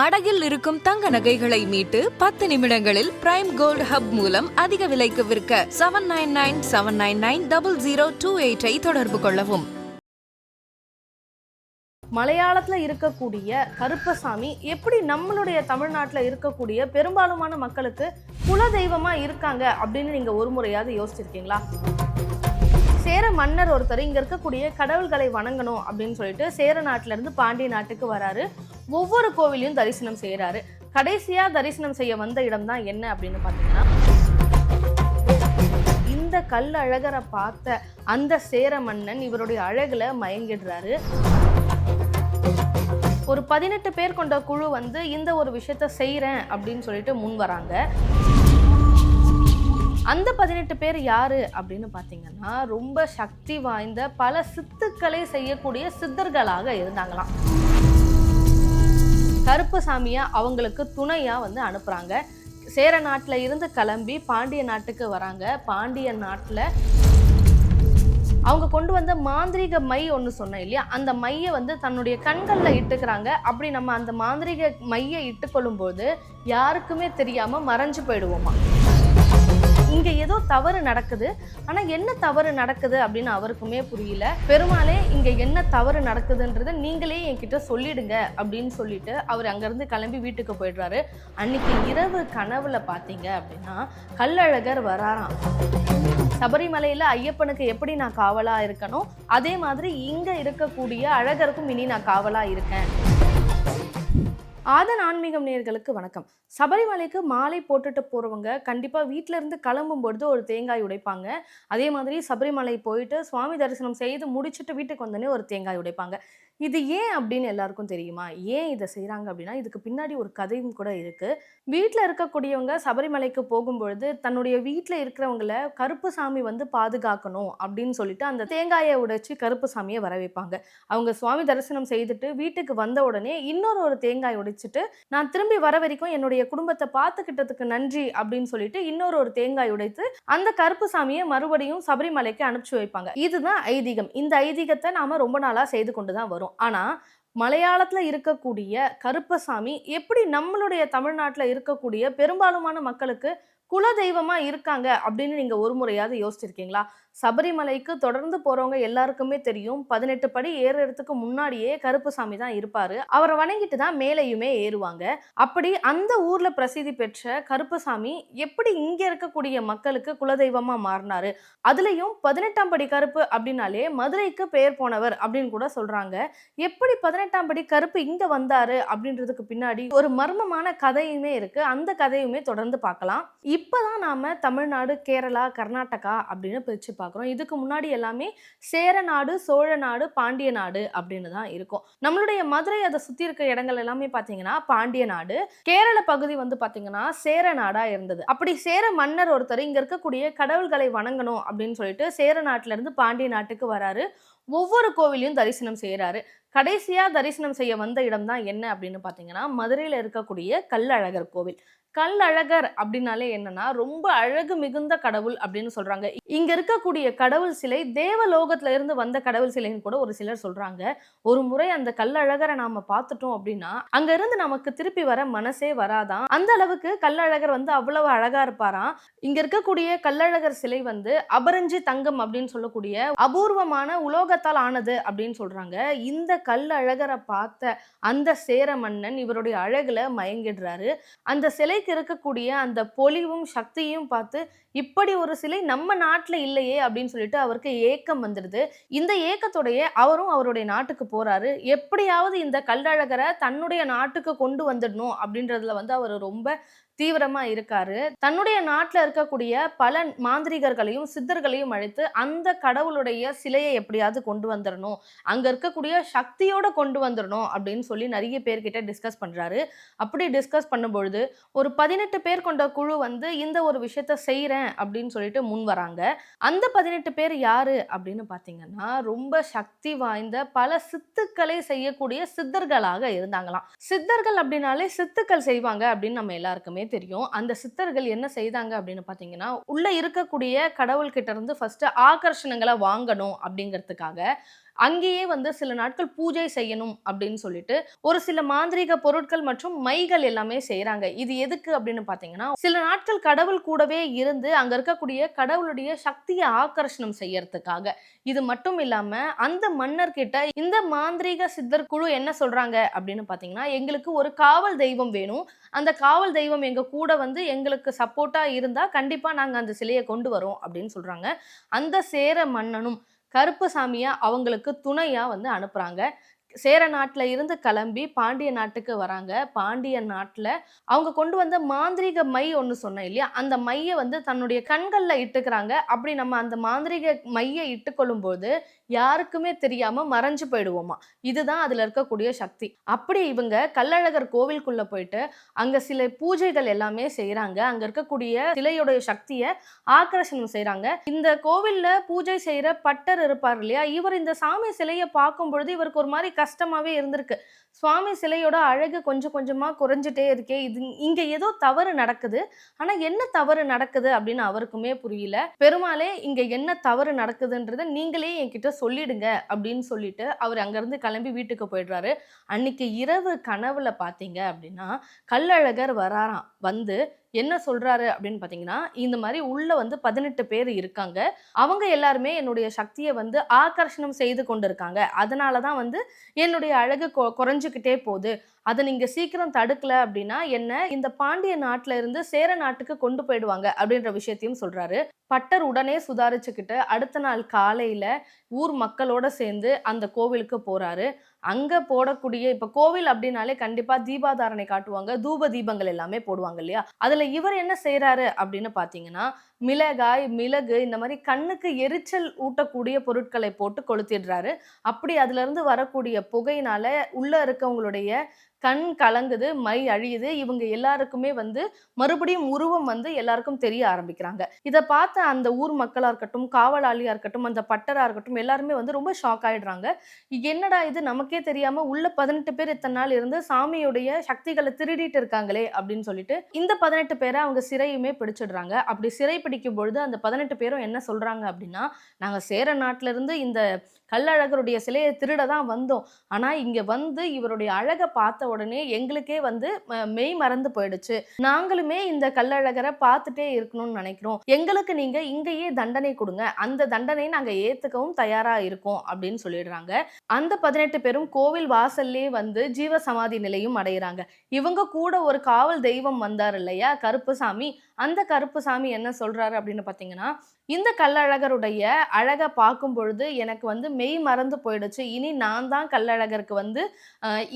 அடகில் இருக்கும் தங்க நகைகளை மீட்டு பத்து நிமிடங்களில் பிரைம் கோல்ட் ஹப் மூலம் அதிக விலைக்கு விற்க seven nine nine seven nine nine double zero two எயிட்டை தொடர்பு கொள்ளவும். மலையாளத்துல இருக்கக்கூடிய கருப்பசாமி எப்படி நம்மளுடைய தமிழ்நாட்டுல இருக்கக்கூடிய பெரும்பாலுமான மக்களுக்கு குல தெய்வமா இருக்காங்க அப்படின்னு நீங்க ஒரு முறையாவது யோசிச்சிருக்கீங்களா? சேர மன்னர் ஒருத்தர் இங்க இருக்கக்கூடிய கடவுள்களை வணங்கணும் அப்படின்னு சொல்லிட்டு சேர நாட்டுல இருந்து பாண்டிய நாட்டுக்கு வராரு. ஒவ்வொரு கோவிலையும் தரிசனம் செய்கிறாரு கடைசியாக தரிசனம் செய்ய வந்த இடம் தான் என்ன அப்படின்னு பார்த்தீங்கன்னா இந்த கல் அழகரை பார்த்த அந்த சேர மன்னன் இவருடைய அழகில் மயங்கிடுறாரு. ஒரு பதினெட்டு பேர் கொண்ட குழு வந்து இந்த ஒரு விஷயத்த செய்கிறேன் அப்படின்னு சொல்லிட்டு முன் வராங்க. அந்த பதினெட்டு பேர் யாரு அப்படின்னு பார்த்தீங்கன்னா ரொம்ப சக்தி வாய்ந்த பல சித்துக்களை செய்யக்கூடிய சித்தர்களாக இருந்தாங்களாம். கருப்புசாமியை அவங்களுக்கு துணையா வந்து அனுப்புறாங்க. சேர நாட்டில் இருந்து கிளம்பி பாண்டிய நாட்டுக்கு வராங்க. பாண்டிய நாட்டில் அவங்க கொண்டு வந்த மாந்திரீக மை ஒன்று சொன்னேன் இல்லையா? அந்த மையை வந்து தன்னுடைய கண்களில் இட்டுக்கிறாங்க. அப்படி நம்ம அந்த மாந்திரீக மையை இட்டுக்கொள்ளும்போது யாருக்குமே தெரியாமல் மறைஞ்சு போயிடுவோமா? இங்கே ஏதோ தவறு நடக்குது. ஆனால் என்ன தவறு நடக்குது அப்படின்னு அவருக்குமே புரியல. பெருமாளே இங்கே என்ன தவறு நடக்குதுன்றதை நீங்களே என்கிட்ட சொல்லிடுங்க அப்படின்னு சொல்லிட்டு அவர் அங்கேருந்து கிளம்பி வீட்டுக்கு போயிடுறாரு. அன்னைக்கு இரவு கனவுல பார்த்தீங்க அப்படின்னா கல்லழகர் வராராம். சபரிமலையில ஐயப்பனுக்கு எப்படி நான் காவலாக இருக்கணும்? அதே மாதிரி இங்கே இருக்கக்கூடிய அழகருக்கும் இனி நான் காவலாக இருக்கேன். ஆதன் ஆன்மீகம் நேர்களுக்கு வணக்கம். சபரிமலைக்கு மாலை போட்டுட்டு போகிறவங்க கண்டிப்பாக வீட்டில் இருந்து கிளம்பும் பொழுது ஒரு தேங்காய் உடைப்பாங்க. அதே மாதிரி சபரிமலை போயிட்டு சுவாமி தரிசனம் செய்து முடிச்சுட்டு வீட்டுக்கு வந்தோடனே ஒரு தேங்காய் உடைப்பாங்க. இது ஏன் அப்படின்னு எல்லாருக்கும் தெரியுமா? ஏன் இதை செய்கிறாங்க அப்படின்னா இதுக்கு பின்னாடி ஒரு கதையும் கூட இருக்குது வீட்டில் இருக்கக்கூடியவங்க சபரிமலைக்கு போகும்பொழுது தன்னுடைய வீட்டில் இருக்கிறவங்கள கருப்பு சாமி வந்து பாதுகாக்கணும் அப்படின்னு சொல்லிட்டு அந்த தேங்காயை உடைத்து கருப்பு சாமியை வர வைப்பாங்க. அவங்க சுவாமி தரிசனம் செய்துட்டு வீட்டுக்கு வந்த உடனே இன்னொரு ஒரு தேங்காய் உடைச்சிட்டு நான் திரும்பி வர வரைக்கும் என்னுடைய குடும்பத்தை பார்த்துக்கிட்டதுக்கு நன்றி அப்படின்னு சொல்லிட்டு இன்னொரு ஒரு தேங்காய் உடைத்து அந்த கருப்பு சாமியை மறுபடியும் சபரிமலைக்கு அனுப்பிச்சு வைப்பாங்க. இதுதான் ஐதீகம். இந்த ஐதீகத்தை நாம ரொம்ப நாளாக செய்து கொண்டு தான் வரும். ஆனா மலையாளத்துல இருக்கக்கூடிய கருப்பசாமி எப்படி நம்மளுடைய தமிழ்நாட்டில் இருக்கக்கூடிய பெரும்பாலுமான மக்களுக்கு குல தெய்வமா இருக்காங்க அப்படின்னு நீங்க ஒரு முறையாவது யோசிச்சிருக்கீங்களா? சபரிமலைக்கு தொடர்ந்து போறவங்க எல்லாருக்குமே தெரியும். பதினெட்டு படி ஏறுறதுக்கு முன்னாடியே கருப்புசாமி தான் இருப்பாரு. அவரை வணங்கிட்டு தான் மேலையுமே ஏறுவாங்க. அப்படி அந்த ஊர்ல பிரசித்தி பெற்ற கருப்புசாமி எப்படி இங்க இருக்கக்கூடிய மக்களுக்கு குலதெய்வமா மாறினாரு? அதுலயும் பதினெட்டாம் படி கருப்பு அப்படின்னாலே மதுரைக்கு பெயர் போனவர் அப்படின்னு கூட சொல்றாங்க. எப்படி பதினெட்டாம் படி கருப்பு இங்க வந்தாரு அப்படின்றதுக்கு பின்னாடி ஒரு மர்மமான கதையுமே இருக்கு. அந்த கதையுமே தொடர்ந்து பார்க்கலாம். இப்போ தான் நாம் தமிழ்நாடு கேரளா கர்நாடகா அப்படின்னு பிரிச்சு பார்க்குறோம். இதுக்கு முன்னாடி எல்லாமே சேர நாடு சோழ நாடு பாண்டிய நாடு அப்படின்னு தான் இருக்கும். நம்மளுடைய மதுரை அதை சுற்றி இருக்கிற இடங்கள் எல்லாமே பார்த்தீங்கன்னா பாண்டிய நாடு. கேரள பகுதி வந்து பார்த்தீங்கன்னா சேர நாடாக இருந்தது. அப்படி சேர மன்னர் ஒருத்தர் இங்கே இருக்கக்கூடிய கடவுள்களை வணங்கணும் அப்படின்னு சொல்லிட்டு சேர நாட்டிலேருந்து பாண்டிய நாட்டுக்கு வராரு. ஒவ்வொரு கோவிலையும் தரிசனம் செய்கிறாரு கடைசியாக தரிசனம் செய்ய வந்த இடம் தான் என்ன அப்படின்னு பார்த்தீங்கன்னா மதுரையில் இருக்கக்கூடிய கல்லழகர் கோவில். கல்லழகர் அப்படின்னாலே என்னன்னா ரொம்ப அழகு மிகுந்த கடவுள் அப்படின்னு சொல்றாங்க. இங்க இருக்கக்கூடிய கடவுள் சிலை தேவலோகத்துல இருந்து வந்த கடவுள் சிலைன்னு கூட ஒரு சிலர் சொல்றாங்க. ஒரு முறை அந்த கல்லழகரை நாம பார்த்துட்டோம் அப்படின்னா அங்க இருந்து நமக்கு திருப்பி வர மனசே வராதான் அந்த அளவுக்கு கல்லழகர் வந்து அவ்வளவு அழகா இருப்பாராம். இங்க இருக்கக்கூடிய கல்லழகர் சிலை வந்து அபரஞ்சி தங்கம் அப்படின்னு சொல்லக்கூடிய அபூர்வமான உலோகத்தால் ஆனது அப்படின்னு சொல்றாங்க. இந்த கல்லழகரை பார்த்த அந்த சேர மன்னன் இவருடைய அழகுல மயங்கிடுறாரு. அந்த சிலை சிலைக்கு இருக்கக்கூடிய அந்த பொலிவும் சக்தியும் பார்த்து இப்படி ஒரு சிலை நம்ம நாட்டில் இல்லையே அப்படின்னு சொல்லிட்டு அவருக்கு ஏக்கம் வந்துடுது. இந்த ஏக்கத்தோடைய அவரும் அவருடைய நாட்டுக்கு போறாரு. எப்படியாவது இந்த கல்லழகரை தன்னுடைய நாட்டுக்கு கொண்டு வந்துடணும் அப்படின்றதுல வந்து அவர் ரொம்ப தீவிரமா இருக்காரு. தன்னுடைய நாட்டில் இருக்கக்கூடிய பல மாந்திரிகர்களையும் சித்தர்களையும் அழைத்து அந்த கடவுளுடைய சிலையை எப்படியாவது கொண்டு வந்துடணும் அங்க இருக்கக்கூடிய சக்தியோட கொண்டு வந்துடணும் அப்படின்னு சொல்லி நிறைய பேர்கிட்ட டிஸ்கஸ் பண்றாரு. அப்படி டிஸ்கஸ் பண்ணும்பொழுது ஒரு பதினெட்டு பேர் கொண்ட குழு வந்து இந்த ஒரு விஷயத்த செய்கிறேன் அப்படின்னு சொல்லிட்டு முன் வராங்க. அந்த பதினெட்டு பேர் யாரு அப்படின்னு பார்த்தீங்கன்னா ரொம்ப சக்தி வாய்ந்த பல சித்துக்களை செய்யக்கூடிய சித்தர்களாக இருந்தாங்களாம். சித்தர்கள் அப்படின்னாலே சித்துக்கள் செய்வாங்க அப்படின்னு நம்ம எல்லாருக்குமே தெரியும். அந்த சித்தர்கள் என்ன செய்தாங்க அப்படின்னு பார்த்தீங்கன்னா உள்ள இருக்கக்கூடிய கடவுள்கிட்ட இருந்து ஃபஸ்ட்டு ஆகர்ஷணங்களை வாங்கணும் அப்படிங்கிறதுக்காக அங்கேயே வந்து சில நாட்கள் பூஜை செய்யணும் அப்படின்னு சொல்லிட்டு ஒரு சில மாந்திரீக பொருட்கள் மற்றும் மைகள் எல்லாமே செய்கிறாங்க இது எதுக்கு அப்படின்னு பார்த்தீங்கன்னா சில நாட்கள் கடவுள் கூடவே இருந்து அங்கே இருக்கக்கூடிய கடவுளுடைய சக்தியை ஆக்கர்ஷணம் செய்யறதுக்காக. இது மட்டும் இல்லாம அந்த மன்னர்கிட்ட இந்த மாந்திரீக சித்தர் குழு என்ன சொல்றாங்க அப்படின்னு பார்த்தீங்கன்னா எங்களுக்கு ஒரு காவல் தெய்வம் வேணும். அந்த காவல் தெய்வம் எங்க கூட வந்து எங்களுக்கு சப்போர்ட்டா இருந்தா கண்டிப்பா நாங்கள் அந்த சிலையை கொண்டு வரோம் அப்படின்னு சொல்றாங்க. அந்த சேர மன்னனும் கருப்புசாமியா அவங்களுக்கு துணையாக வந்து அனுப்புகிறாங்க சேர நாட்டில் இருந்து கிளம்பி பாண்டிய நாட்டுக்கு வராங்க. பாண்டிய நாட்டில் அவங்க கொண்டு வந்த மாந்திரீக மை ஒன்று சொன்னேன் இல்லையா? அந்த மையை வந்து தன்னுடைய கண்களில் இட்டுக்கிறாங்க. அப்படி நம்ம அந்த மாந்திரீக மையை இட்டுக்கொள்ளும் போது யாருக்குமே தெரியாமல் மறைஞ்சு போயிடுவோமா? இதுதான் அதில் இருக்கக்கூடிய சக்தி. அப்படி இவங்க கள்ளழகர் கோவிலுக்குள்ளே போயிட்டு அங்கே சில பூஜைகள் எல்லாமே செய்கிறாங்க அங்கே இருக்கக்கூடிய சிலையுடைய சக்தியை ஆக்கர்ஷணம் செய்கிறாங்க இந்த கோவிலில் பூஜை செய்கிற பட்டர் இருப்பார் இல்லையா? இவர் இந்த சாமி சிலையை பார்க்கும் பொழுது இவருக்கு ஒரு மாதிரி கஷ்டமாவே இருந்திருக்கு. சுவாமி சிலையோட அழகு கொஞ்சம் கொஞ்சமா குறைஞ்சிட்டே இருக்கே இது இங்க ஏதோ தவறு நடக்குது. ஆனா என்ன தவறு நடக்குது அப்படின்னு அவருக்குமே புரியல. பெருமாளே இங்க என்ன தவறு நடக்குதுன்றத நீங்களே என்கிட்ட சொல்லிடுங்க அப்படின்னு சொல்லிட்டு அவர் அங்கிருந்து கிளம்பி வீட்டுக்கு போயிடுறாரு. அன்னைக்கு இரவு கனவுல பாத்தீங்க அப்படின்னா கள்ளழகர் வராராம். வந்து என்ன சொல்றாரு அப்படின்னு பாத்தீங்கன்னா இந்த மாதிரி உள்ள வந்து பதினெட்டு பேர் இருக்காங்க. அவங்க எல்லாருமே என்னுடைய சக்தியை வந்து ஆகர்ஷணம் செய்து கொண்டிருக்காங்க. அதனால தான் வந்து என்னுடைய அழகு கொ- குறைஞ்சுக்கிட்டே போகுது. அதை நீங்க சீக்கிரம் தடுக்கல அப்படின்னா என்ன? இந்த பாண்டிய நாட்டுல இருந்து சேர நாட்டுக்கு கொண்டு போயிடுவாங்க அப்படின்ற விஷயத்தையும் சொல்றாரு. பட்டர் உடனே சுதாரிச்சுக்கிட்டு அடுத்த நாள் காலையில ஊர் மக்களோட சேர்ந்து அந்த கோவிலுக்கு போறாரு. அங்கே போடக்கூடிய இப்போ கோவில் அப்படின்னாலே கண்டிப்பாக தீபாதாரணை காட்டுவாங்க. தூப தீபங்கள் எல்லாமே போடுவாங்க இல்லையா? அதில் இவர் என்ன செய்கிறாரு அப்படின்னு பார்த்தீங்கன்னா மிளகாய் மிளகு இந்த மாதிரி கண்ணுக்கு எரிச்சல் ஊட்டக்கூடிய பொருட்களை போட்டு கொளுத்திடுறாரு. அப்படி அதுலேருந்து வரக்கூடிய புகையினால உள்ளே இருக்கவங்களுடைய கண் கலங்குது மை அழியுது இவங்க எல்லாருக்குமே வந்து மறுபடியும் உருவம் வந்து எல்லாருக்கும் தெரிய ஆரம்பிக்கிறாங்க. இதை பார்த்த அந்த ஊர் மக்களாக இருக்கட்டும் காவலாளியாக இருக்கட்டும் அந்த பட்டராக இருக்கட்டும் எல்லாருமே வந்து ரொம்ப ஷாக் ஆகிடுறாங்க என்னடா இது? நமக்கே தெரியாமல் உள்ள பதினெட்டு பேர் இத்தனை நாள் இருந்து சாமியுடைய சக்திகளை திருடிட்டு இருக்காங்களே அப்படின்னு சொல்லிட்டு இந்த பதினெட்டு பேரை அவங்க சிறையுமே பிடிச்சிடுறாங்க. அப்படி சிறை பிடிக்கும் பொழுது அந்த பதினெட்டு பேரும் என்ன சொல்கிறாங்க அப்படின்னா நாங்கள் சேர நாட்டிலேருந்து இந்த கல்லழகருடைய சிலையை திருட தான் வந்தோம். ஆனால் இங்கே வந்து இவருடைய அழகை பார்த்த உடனே எங்களுக்கே வந்து மெய் மறந்து போயிடுச்சு. நாங்களுமே இந்த கல்லழகரை பார்த்துட்டே இருக்கணும்னு நினைக்கிறோம். எங்களுக்கு நீங்க இங்கேயே தண்டனை கொடுங்க. அந்த தண்டனையை நாங்க ஏத்துக்கவும் தயாரா இருக்கோம் அப்படின்னு சொல்லிடுறாங்க. அந்த பதினெட்டு பேரும் கோவில் வாசல்லே வந்து ஜீவ சமாதி நிலையும் அடையிறாங்க. இவங்க கூட ஒரு காவல் தெய்வம் வந்தார் இல்லையா? கருப்புசாமி. அந்த கருப்பு சாமி என்ன சொல்றாரு அப்படின்னு பார்த்தீங்கன்னா இந்த கள்ளழகருடைய அழகை பார்க்கும் பொழுது எனக்கு வந்து மெய் மறந்து போயிடுச்சு. இனி நான் தான் கள்ளழகருக்கு வந்து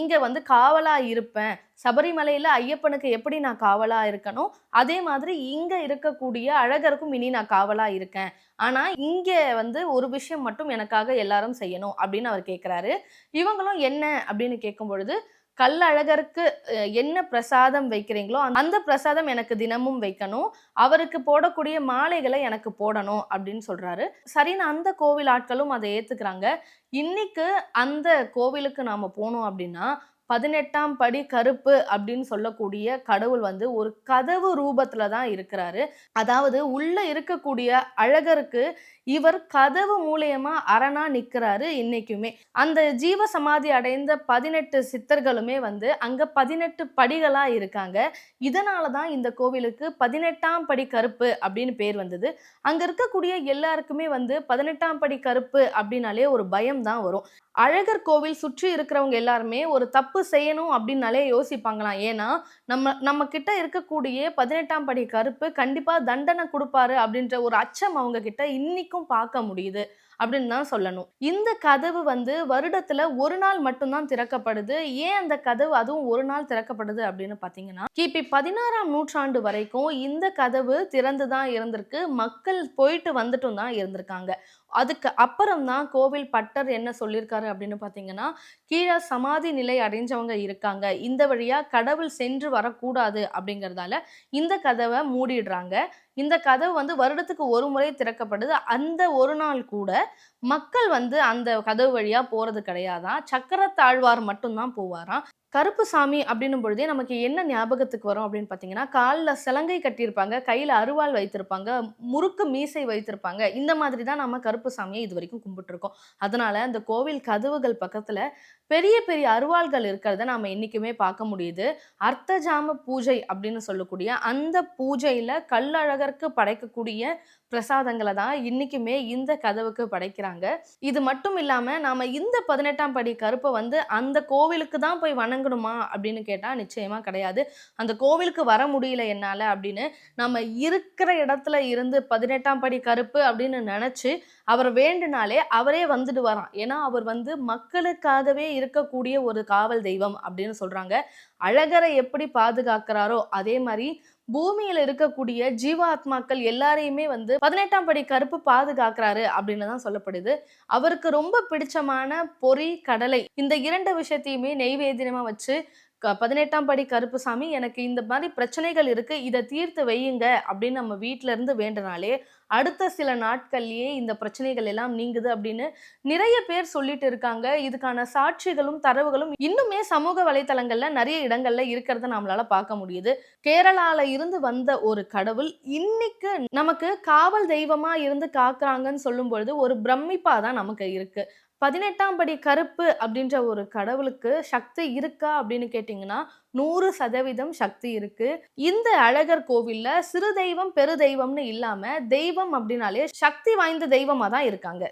இங்கே வந்து காவலாக இருப்பேன். சபரிமலையில் ஐயப்பனுக்கு எப்படி நான் காவலாக இருக்கணும் அதே மாதிரி இங்கே இருக்கக்கூடிய அழகருக்கும் இனி நான் காவலாக இருக்கேன். ஆனால் இங்கே வந்து ஒரு விஷயம் மட்டும் எனக்காக எல்லாரும் செய்யணும் அப்படின்னு அவர் கேட்குறாரு இவங்களும் என்ன அப்படின்னு கேட்கும் பொழுது கல்லழகருக்கு அஹ், என்ன பிரசாதம் வைக்கிறீங்களோ அந்த பிரசாதம் எனக்கு தினமும் வைக்கணும். அவருக்கு போடக்கூடிய மாலைகளை எனக்கு போடணும் அப்படின்னு சொல்றாரு. சரின்னு அந்த கோவில் ஆட்களும் அதை ஏத்துக்கிறாங்க. இன்னைக்கு அந்த கோவிலுக்கு நாம போனோம் அப்படின்னா பதினெட்டாம் படி கருப்பு அப்படின்னு சொல்லக்கூடிய கடவுள் வந்து ஒரு கதவு ரூபத்துல தான் இருக்கிறாரு. அதாவது உள்ள இருக்கக்கூடிய அழகருக்கு இவர் கதவு மூலியமா அரணா நிற்கிறாரு இன்னைக்குமே. அந்த ஜீவ சமாதி அடைந்த பதினெட்டு சித்தர்களுமே வந்து அங்க பதினெட்டு படிகளா இருக்காங்க. இதனால தான் இந்த கோவிலுக்கு பதினெட்டாம் படி கருப்பு அப்படின்னு பேர் வந்தது. அங்க இருக்கக்கூடிய எல்லாருக்குமே வந்து பதினெட்டாம் படி கருப்பு அப்படின்னாலே ஒரு பயம் தான் வரும். அழகர் கோவில் சுற்றி இருக்கிறவங்க எல்லாருமே ஒரு தப்பு செய்யணும் அப்படின்னாலே யோசிப்பாங்களாம். ஏன்னா நம்ம நம்ம கிட்ட இருக்கக்கூடிய பதினெட்டாம் படி கருப்பு கண்டிப்பாக தண்டனை கொடுப்பாரு அப்படின்ற ஒரு அச்சம் அவங்க கிட்ட இன்னைக்கும் பார்க்க முடியுது. அப்படின்னு தான் சொல்லணும். இந்த கதவு வந்து வருடத்துல ஒரு நாள் மட்டும்தான் திறக்கப்படுது. ஏன் அந்த கதவு அதுவும் ஒரு நாள் திறக்கப்படுது அப்படின்னு பாத்தீங்கன்னா கிபி பதினாறாம் நூற்றாண்டு வரைக்கும் இந்த கதவு திறந்து தான் இருந்திருக்கு. மக்கள் போயிட்டு வந்துட்டும் தான் இருந்திருக்காங்க. அதுக்கு அப்புறம் தான் கோவில் பட்டர் என்ன சொல்லியிருக்காரு அப்படின்னு பார்த்தீங்கன்னா கீழே சமாதி நிலை அடைஞ்சவங்க இருக்காங்க. இந்த வழியாக கடவுள் சென்று வரக்கூடாது அப்படிங்கிறதால இந்த கதவை மூடிடுறாங்க. இந்த கதவு வந்து வருடத்துக்கு ஒரு முறை திறக்கப்படுது. அந்த ஒரு நாள் கூட மக்கள் வந்து அந்த கதவு வழியா போறது கிடையாதான் சக்கரத்தாழ்வார் மட்டும்தான் போவாராம் கருப்பு சாமி அப்படின்னும் பொழுதே நமக்கு என்ன ஞாபகத்துக்கு வரும் அப்படின்னு பார்த்தீங்கன்னா காலில் சிலங்கை கட்டியிருப்பாங்க கையில் அருவாள் வைத்திருப்பாங்க முறுக்கு மீசை வைத்திருப்பாங்க. இந்த மாதிரி தான் நம்ம கருப்பு சாமியை இது வரைக்கும் கும்பிட்டுருக்கோம். அதனால அந்த கோவில் கதவுகள் பக்கத்தில் பெரிய பெரிய அருவாள்கள் இருக்கிறத நாம் என்றைக்குமே பார்க்க முடியுது. அர்த்தஜாம பூஜை அப்படின்னு சொல்லக்கூடிய அந்த பூஜையில் கல்லழகருக்கு படைக்கக்கூடிய பிரசாதங்களை தான் இன்றைக்குமே இந்த கதவுக்கு படைக்கிறாங்க. இது மட்டும் இல்லாமல் நாம் இந்த பதினெட்டாம் படி கருப்பை வந்து அந்த கோவிலுக்கு தான் போய் வணங்கணுமா அப்படின்னு கேட்டா நிச்சயமா கிடையாது. அந்த கோவிலுக்கு வர முடியல என்னால அப்படின்னு நம்ம இருக்கிற இடத்துல இருந்து பதினெட்டாம் படி கருப்பு அப்படின்னு நினைச்சு அவர் வேண்டுனாலே அவரே வந்துட்டு வரான். ஏன்னா அவர் வந்து மக்களுக்காகவே இருக்கக்கூடிய ஒரு காவல் தெய்வம் அப்படின்னு சொல்றாங்க. அழகரை எப்படி பாதுகாக்கிறாரோ அதே மாதிரி பூமியில இருக்கக்கூடிய ஜீவாத்மாக்கள் எல்லாரையுமே வந்து பதினெட்டாம் படி கருப்பு பாதுகாக்கிறாரு அப்படின்னு தான் சொல்லப்படுது. அவருக்கு ரொம்ப பிடிச்சமான பொறி கடலை இந்த இரண்டு விஷயத்தையுமே நெய்வேத்தியமா வச்சு க- பதினெட்டாம் படி கருப்புசாமி எனக்கு இந்த மாதிரி பிரச்சனைகள் இருக்கு இதை தீர்த்து வையுங்க அப்படின்னு நம்ம வீட்ல இருந்து வேண்டினாலே அடுத்த சில நாட்கள்லயே இந்த பிரச்சனைகள் எல்லாம் நீங்குது அப்படின்னு நிறைய பேர் சொல்லிட்டு இருக்காங்க. இதுக்கான சாட்சிகளும் தரவுகளும் இன்னுமே சமூக வலைத்தளங்களில் நிறைய இடங்கள்ல இருக்கிறத நம்மளால பார்க்க முடியுது. கேரளால இருந்து வந்த ஒரு கடவுள் இன்னைக்கு நமக்கு காவல் தெய்வமா இருந்து காக்குறாங்கன்னு சொல்லும் பொழுது ஒரு பிரமிப்பா தான் நமக்கு இருக்கு. பதினெட்டாம் படி கருப்பு அப்படின்ற ஒரு கடவுளுக்கு சக்தி இருக்கா அப்படின்னு கேட்டிங்கன்னா நூறு சதவீதம் சக்தி இருக்கு. இந்த அழகர் கோவில்ல சிறு தெய்வம் பெரு தெய்வம்னு இல்லாம தெய்வம் அப்படின்னாலே சக்தி வாய்ந்த தெய்வமா தான் இருக்காங்க.